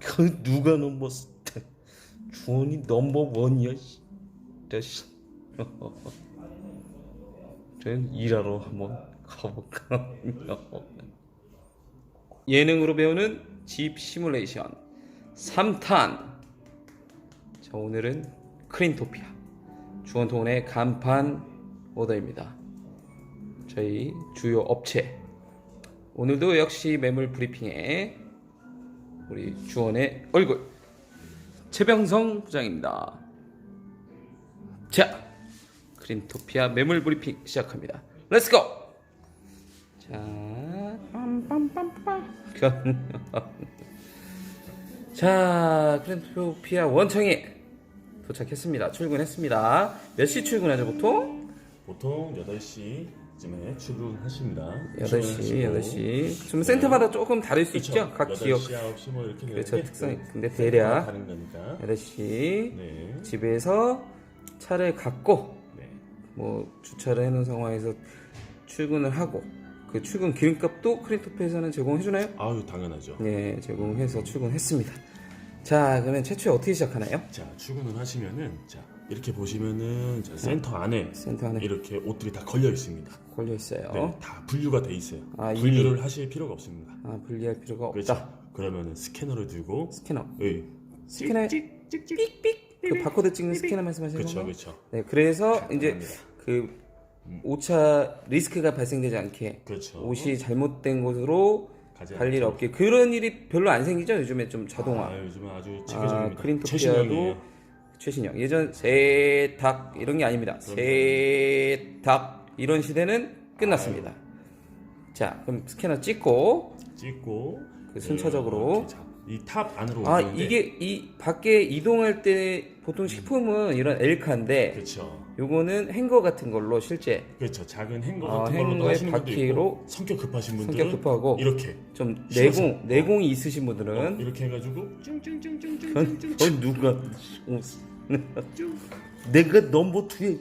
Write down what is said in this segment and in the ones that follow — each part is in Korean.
그 누가 넘버 주원이 넘버 원이야. 씨. 자식. 저는 일하러 한번 가볼까. 예능으로 배우는 집 시뮬레이션 3탄. 자 오늘은 크린토피아 주원통운의 간판 오더입니다. 저희 주요 업체 오늘도 역시 매물 브리핑에 우리 주원의 얼굴 최병성 부장입니다. 자, 크린토피아 매물 브리핑 시작합니다. 렛츠고! 자, 빰빰빰빰. 자, 크린토피아 원청에 도착했습니다. 출근했습니다. 몇 시 출근하죠, 보통? 보통 8시쯤에 출근하십니다. 8시, 8시. 좀 센터마다 조금 다를 수 있죠? 각 지역. 8시, 9시 뭐 이렇게 그렇죠, 특성이. 네, 근데 대략 다른 거니까. 8시. 네. 집에서 차를 갖고 네. 뭐 주차를 해놓은 상황에서 출근을 하고 그 출근 기름값도 크린토피에서는 제공해 주나요? 아유, 당연하죠. 네 제공해서 출근했습니다. 자 그러면 최초에 어떻게 시작하나요? 자, 출근을 하시면은 자, 이렇게 보시면은 자, 센터 안에 센터 안에 이렇게 옷들이 다 걸려 있습니다. 걸려 있어요. 네, 다 분류가 돼 있어요. 아, 분류를 하실 필요가 없습니다. 아 분리할 필요가 없다. 그렇죠. 그러면은 스캐너를 들고 스캐너. 예. 스캐너 삑삑 그 바코드 찍는 스캐너 말씀하시는 그렇죠. 건가요? 그렇죠. 네 그래서 이제. 그 오차 리스크가 발생되지 않게 그렇죠. 옷이 잘못된 곳으로 가지 갈 일 없게. 그런 일이 별로 안 생기죠? 요즘에 좀 자동화. 아, 요즘은 아주 아, 체계적입니다. 최신형이에요. 최신형. 예전 세탁 이런 게 아닙니다. 세탁 이런 시대는 끝났습니다. 자 그럼 스캐너 찍고 찍고 그 순차적으로. 이 탑 안으로 아 오는데 이게 이 밖에 이동할 때 보통 식품은 이런 엘카인데 그렇죠. 요거는 행거 같은 걸로 실제 그렇죠. 작은 행거 아, 같은 걸로도 행거에 하시는 분도 바퀴로 있고 성격 급하신 분들은 성격 급하고 이렇게 좀 실어서. 내공 내공이 있으신 어, 분들은 이렇게 해가지고 그건 그건 누가 내가 넘버 투에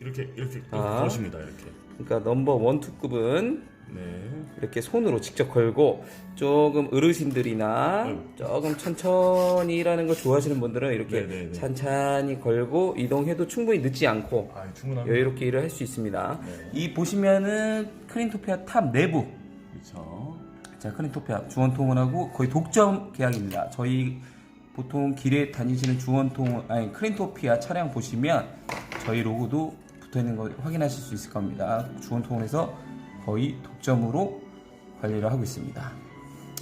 이렇게 이렇게 아. 거십니다. 이렇게. 그러니까 넘버 원투급은 네. 이렇게 손으로 직접 걸고 조금 어르신들이나 음. 조금 천천히 일하는 걸 좋아하시는 분들은 이렇게 네네네. 찬찬히 걸고 이동해도 충분히 늦지 않고 아, 충분합니다. 여유롭게 일을 할 수 있습니다. 네. 이 보시면은 크린토피아 탑 내부 그렇죠. 자 크린토피아 주원통운하고 거의 독점 계약입니다. 저희 보통 길에 다니시는 주원통 아니 크린토피아 차량 보시면 저희 로고도 붙어 있는 거 확인하실 수 있을 겁니다. 주원통운에서 거의 독점으로 관리를 하고 있습니다.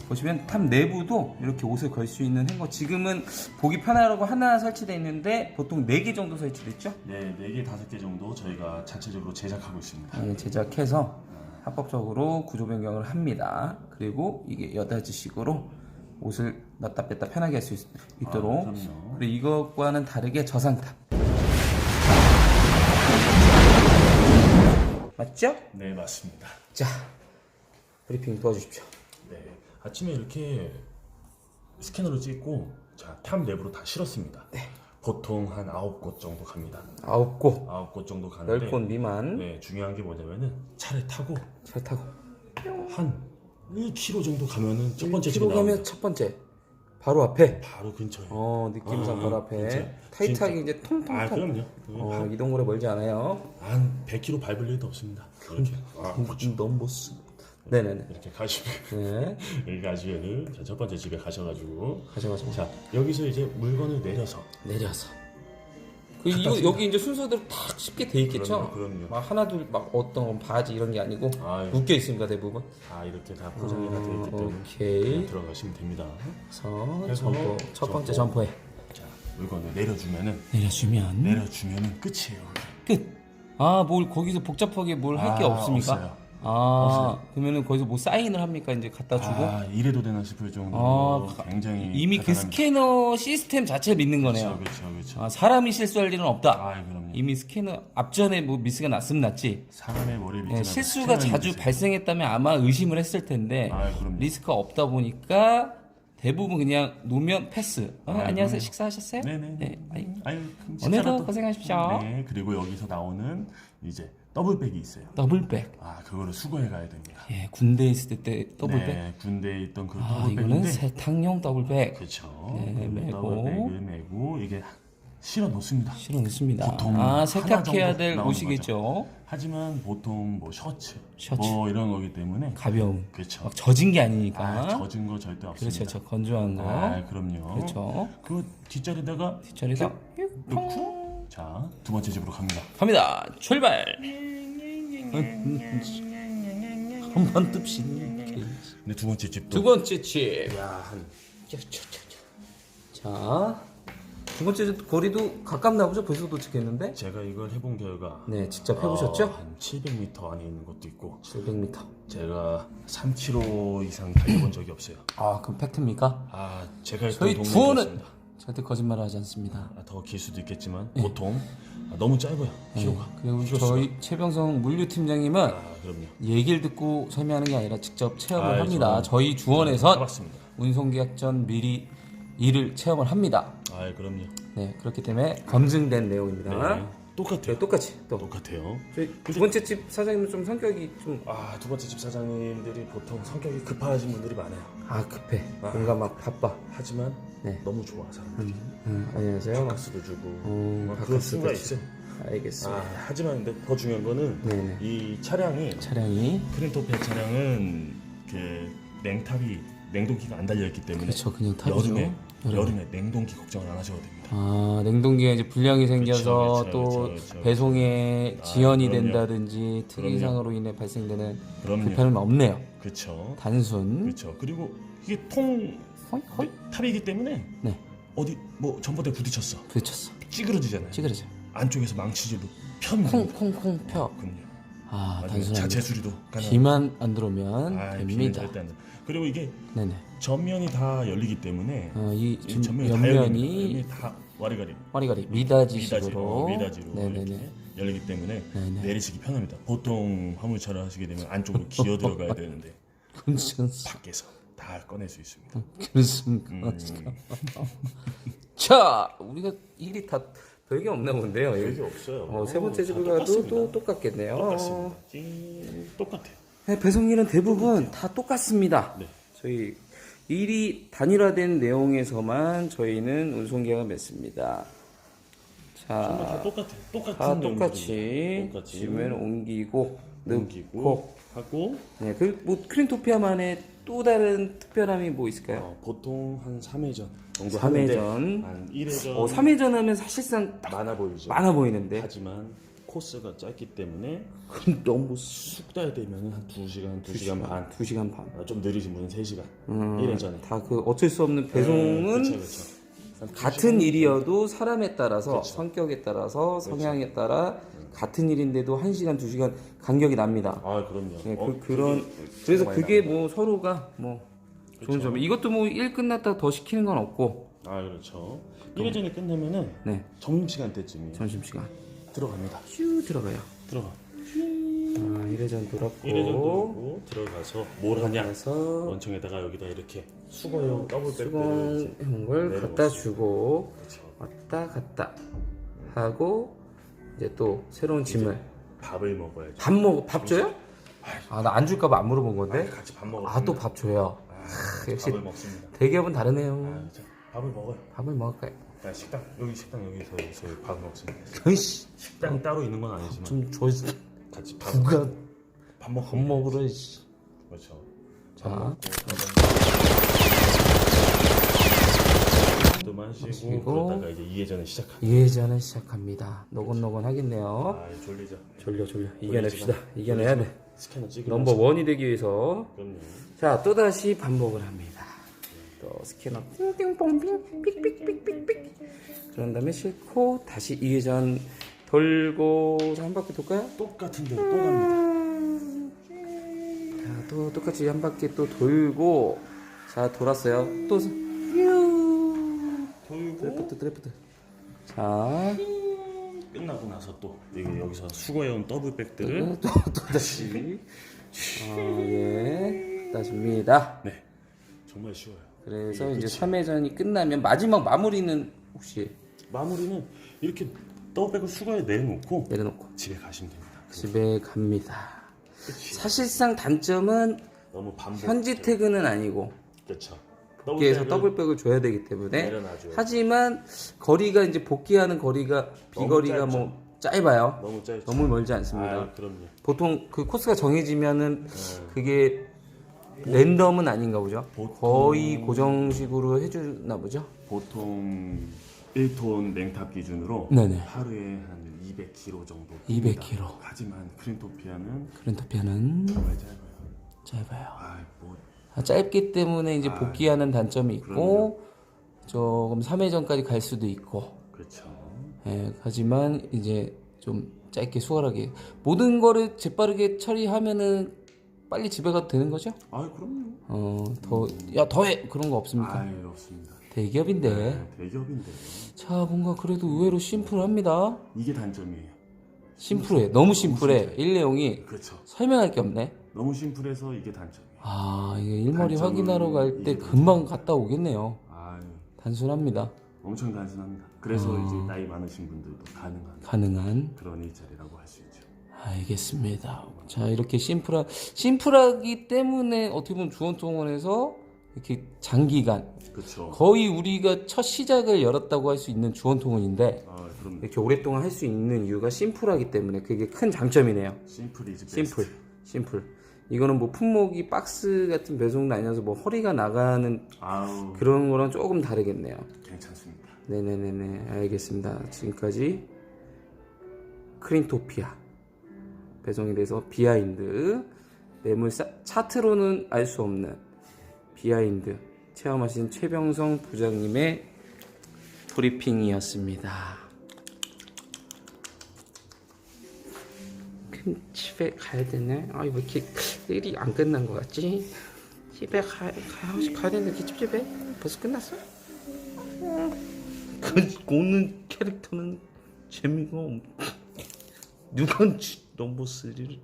보시면 탑 내부도 이렇게 옷을 걸 수 있는 행거 지금은 보기 편하라고 하나 설치되어 있는데 보통 4개 정도 설치됐죠? 네, 네 개, 다섯 개 정도 저희가 자체적으로 제작하고 있습니다. 네, 제작해서 합법적으로 구조 변경을 합니다. 그리고 이게 여닫이식으로 옷을 넣다 뺐다 편하게 할 수 있도록. 아. 그리고 이것과는 다르게 저상탑. 맞죠? 네, 맞습니다. 자, 브리핑 도와주십시오. 네. 아침에 이렇게 스캐너로 찍고 자, 탑 내부로 다 실었습니다. 네. 보통 한 아홉 곳 정도 갑니다. 아홉 곳, 아홉 곳 정도 열 가는데 곳 미만 네, 중요한 게 뭐냐면은 차를 타고 차 타고. 한 1km 정도 가면은 첫 번째 집이 1km 나옵니다. 가면 첫 번째. 바로 앞에. 바로 근처에. 어, 느낌상 아, 바로 앞에. 진짜. 타이트하게 이제 통통통. 아, 그럼요. 어, 이동거리 멀지 않아요. 한 100km 밟을 일도 없습니다. 이렇게. 아, 넘버스. 네네네. 이렇게 가시면 네. 여기 가시면은 자, 첫 번째 집에 가셔가지고 가져가서 자 여기서 이제 물건을 내려서 내려서. 그 이거 여기 이제 순서대로 딱 쉽게 돼 있겠죠? 그럼요, 그럼요. 막 하나 둘 막 어떤 건 바지 이런 게 아니고 아유. 묶여 있습니다 대부분. 다 이렇게 다 포장이 다 되어 있기 때문에 어, 오케이. 들어가시면 됩니다. 그래서 그래서 점포 첫 번째 점포. 점포에 자 물건을 내려주면은 내려주면 내려주면은 끝이에요. 끝. 아 뭘 거기서 복잡하게 뭘 할 게 아, 없습니까? 없어요. 아 그러면은 거기서 뭐 사인을 합니까 이제 갖다 주고 아 이래도 되나 싶을 정도로 아, 굉장히 이미 그 간단합니다. 스캐너 시스템 자체를 믿는 거네요. 그렇죠, 그렇죠, 그렇죠. 아, 사람이 실수할 일은 없다. 아 그럼요. 이미 스캐너 앞전에 뭐 미스가 났으면 났지. 사람의 머리를 네, 믿지 실수가 자주 발생했다면 아마 의심을 했을 텐데 아, 그럼요. 리스크가 없다 보니까 대부분 그냥 놓으면 패스. 어, 아, 안녕하세요. 그럼요. 식사하셨어요? 네네. 네. 아이, 아유, 그럼 오늘도 고생하십시오. 네, 그리고 여기서 나오는 이제 더블백이 있어요. 더블백. 아 그거를 수거해 가야 됩니다. 예, 군대에 있을 때 더블백. 네, 군대에 있던 그 아, 이거는 더블백인데 세탁용 더블백. 그렇죠. 네, 그 메고. 더블백을 메고 이게 실어 놓습니다. 실어 놓습니다. 보통 아, 하나 세탁해야 정도 될 나오는 옷이겠죠. 하지만 보통 뭐 셔츠, 셔츠. 뭐 이런 거기 때문에 가벼움. 그렇죠. 막 젖은 게 아니니까. 아, 젖은 거 절대 없습니다. 그렇죠. 저 건조한 거. 아, 그럼요. 그렇죠. 그 뒷자리다가 뒷자리에서 넣고 자, 두 번째 집으로 갑니다. 갑니다. 출발. 한 번 뜹시. 근데 두 번째 집도 두 번째 집. 야, 한 자, 두 번째 집 거리도 가깝나 보죠? 벌써 도착했는데? 제가 이걸 해본 결과 네, 직접 해보셨죠? 어, 한 700m 안에 있는 것도 있고 700m. 제가 3km 이상 달려본 적이 없어요. 아, 그럼 팩트입니까? 아, 제가 있던 저희 투어는 그렇습니다. 절대 거짓말을 하지 않습니다. 아, 더길 수도 있겠지만 보통 아, 너무 짧아요. 키로가. 그리고 키로수가. 저희 최병성 물류팀장님은 아, 그럼요. 얘기를 듣고 설명하는 게 아니라 직접 체험을 아, 합니다. 저는- 저희 주원에서 해봤습니다. 운송계약 전 미리 일을 체험을 합니다. 아, 그럼요. 네, 그렇기 때문에 검증된 내용입니다. 네, 똑같아요. 네, 똑같이 또. 똑같아요. 저희 두 번째 집 사장님은 좀 성격이 좀 아, 두 번째 집 사장님들이 보통 성격이 급하신 분들이 많아요. 아 급해. 뭔가 막 바빠. 하지만 네. 너무 좋아 사람들이. 음, 안녕하세요. 바카스도 주고 음, 막 그럴 수가. 있어 요. 알겠습니다. 아, 하지만 근데 더 중요한 거는 네네. 이 차량이 차량이 크린토페 차량은 그 냉탑이 냉동기가 안 달려 있기 때문에 그렇죠, 그냥 타죠. 여름에 여름에. 여름에 냉동기 걱정을 안 하셔도 됩니다. 아 냉동기에 이제 불량이 생겨서 그쵸, 또 그쵸, 그쵸. 배송에 아, 지연이 그럼요. 된다든지 특이상으로 인해 발생되는 그럼요. 불편은 없네요. 그렇죠. 단순. 그렇죠. 그리고 이게 통 허이 허이. 탑이기 때문에 네, 어디 뭐 전봇대 부딪혔어. 부딪혔어. 찌그러지잖아요. 찌그러져. 안쪽에서 망치질로 펴면 콩콩콩 펴. 그럼요. 아. 단순합니다. 자체 수리도 가능. 비만 안 들어오면 아, 됩니다. 절대 안 돼. 그리고 이게 네네. 전면이 다 열리기 때문에 어, 이이 지금 전면이 다 열립니다. 다 와리가리 와리가리 미다지로 미다지식으로. 미다지로 네네네. 이렇게 열리기 때문에 네네. 내리시기 편합니다. 보통 화물차를 하시게 되면 안쪽으로 기어 들어가야 되는데 괜찮습니다. 밖에서 다 꺼낼 수 있습니다. 그렇습니까? 음, 자, 우리가 일이 다 별게 없나 본데요. 별게 없어요. 어, 세 번째 다 집을 가도 똑같습니다. 또 똑같겠네요. 똑같습니다. 찡, 똑같아요. 네, 배송일은 대부분 다 똑같습니다. 네. 저희 일이 단일화된 내용에서만 저희는 운송계약을 맺습니다. 정말 자, 다 똑같아요. 똑같은 다. 똑같이 똑같이 지면 옮기고 옮기고 넣고 하고 네, 그 뭐 크린토피아만의 또 다른 특별함이 뭐 있을까요? 어, 보통 한 3회전 정도 3회전. 하는데 한 1회전 어, 3회전 하면 사실상 딱 많아 보이죠. 많아 보이는데 하지만 코스가 짧기 때문에 너무 숙달 되면 한 2시간, 2시간 반. 2시간 반. 아, 좀 느리신 분은 3시간. 음, 1회전에. 다그 어쩔 수 없는 배송은 그렇죠, 그렇죠. 한 같은 일이어도 사람에 따라서 그렇죠. 성격에 따라서 성향에 따라 같은 일인데도 1시간, 2시간 간격이 납니다. 아, 그럼요. 네, 어, 그, 그런 그게 그래서 그게 뭐 서로가 뭐 좋은 점이 이것도 뭐 일 끝났다 더 시키는 건 없고 아, 그렇죠. 1회전이 끝나면은 네 점심 시간 때쯤에 점심 시간 들어갑니다. 슈 들어가요. 들어가. 아 1회전 돌았고 1회전 돌고 들어가서 뭘 하냐? 그래서 원청에다가 여기다 이렇게 수건한 걸 내려놓습니다. 갖다 주고. 왔다 갔다 하고 이제 또 새로운 짐을 밥을 먹어야죠. 밥 먹어 밥 줘요? 아 나 안 줄까봐 안 물어본 건데 같이 밥 먹어. 아 또 밥 줘요 아, 역시 밥을 먹습니다. 대기업은 다르네요 아, 자, 밥을 먹어요. 밥을 먹을까요? 야, 식당 여기 식당 여기서 저희 밥 먹습니다. 으이씨 식당 따로 있는 건 아니지만 좀 줘. 같이 밥, 누가 밥 먹고 밥 먹으러 씨. 그렇죠. 자. 또 마시고, 마시고. 그러다가 이제 이해전을 시작합니다. 예전을 시작합니다 노곤노곤 하겠네요 아 졸리죠. 졸려 졸려 이겨냅시다 이겨내야 돼 스캐너 찍으 넘버 원이 되기 위해서 그럼요. 자 또다시 반복을 합니다 또 스캐너 띵띵뽕빙 삑삑삑삑삑 그런 다음에 싣고 다시 2회전 돌고 자, 한 바퀴 돌까요? 똑같은 데로 또 갑니다. 자, 또 똑같이 한 바퀴 또 돌고 자 돌았어요 또 스- 돌고 드래프트 드래프트 자 끝나고 나서 또 여기 여기서 수거해온 더블백들을 또, 또 다시 아예 따집니다 네 정말 쉬워요. 그래서 이제 3회전이 끝나면 마지막 마무리는 혹시 마무리는 이렇게 더블백을 수거해 내놓고 내려놓고 집에 가시면 됩니다. 집에 갑니다. 그치. 사실상 단점은 너무 반복. 현지 퇴근은 아니고 그렇죠. 복귀해서 더블백을 줘야 되기 때문에 내려놔줘요. 하지만 거리가 이제 복귀하는 거리가 비거리가 짧죠. 뭐 짧아요. 너무 짧죠. 너무 멀지 않습니다. 아, 그럼요. 보통 그 코스가 정해지면은 네. 그게 랜덤은 아닌가 보죠. 보통- 거의 고정식으로 해주나 보죠. 보통 1톤 냉탑 기준으로 네네. 하루에 한 200km 정도. 200 뜁니다. km. 하지만 크린토피아는 크렌토피아는 정말 짧아요. 짧아요. 아, 뭐 아, 짧기 때문에 이제 아, 복귀하는 단점이 있고 조금 3회전까지 갈 수도 있고 그렇죠. 예, 하지만 이제 좀 짧게 수월하게 모든 거를 재빠르게 처리하면은 빨리 집에 가도 되는 거죠? 아, 그럼요. 어, 더, 야, 더해! 그런 거 없습니까? 아, 없습니다. 대기업인데. 네, 대기업인데 자, 뭔가 그래도 의외로 심플합니다. 이게 단점이에요. 심플해. 너무 심플해. 일 내용이 그렇죠. 설명할 게 없네. 너무 심플해서 이게 단점이에요. 아, 이게 일머리 확인하러 갈 때 이게 금방 갔다 오겠네요. 아, 단순합니다. 엄청 단순합니다. 그래서 아. 이제 나이 많으신 분들도 가능한 가능한. 그런 일자리라고 할 수 있죠. 알겠습니다. 자, 이렇게 심플하, 심플하기 때문에 어떻게 보면 주원통원에서 이렇게 장기간, 그렇죠. 거의 우리가 첫 시작을 열었다고 할 수 있는 주원통원인데, 아, 그럼 이렇게 오랫동안 할 수 있는 이유가 심플하기 때문에 그게 큰 장점이네요. 심플 이즈 베스트. 심플, 심플. 이거는 뭐 품목이 박스 같은 배송도 아니어서 뭐 허리가 나가는 아우, 그런 거랑 조금 다르겠네요. 괜찮습니다. 네네네네 알겠습니다. 지금까지 크린토피아 배송에 대해서 비하인드 매물 사- 차트로는 알 수 없는 비하인드 체험하신 최병성 부장님의 브리핑이었습니다. 그럼 집에 가야 되네. 아왜 이렇게 일이 안 끝난 것 같지? 집에 가, 가, 가야 되는데 집집에 벌써 끝났어? 그 오는 캐릭터는 재미가 없. 누가 넘버 3를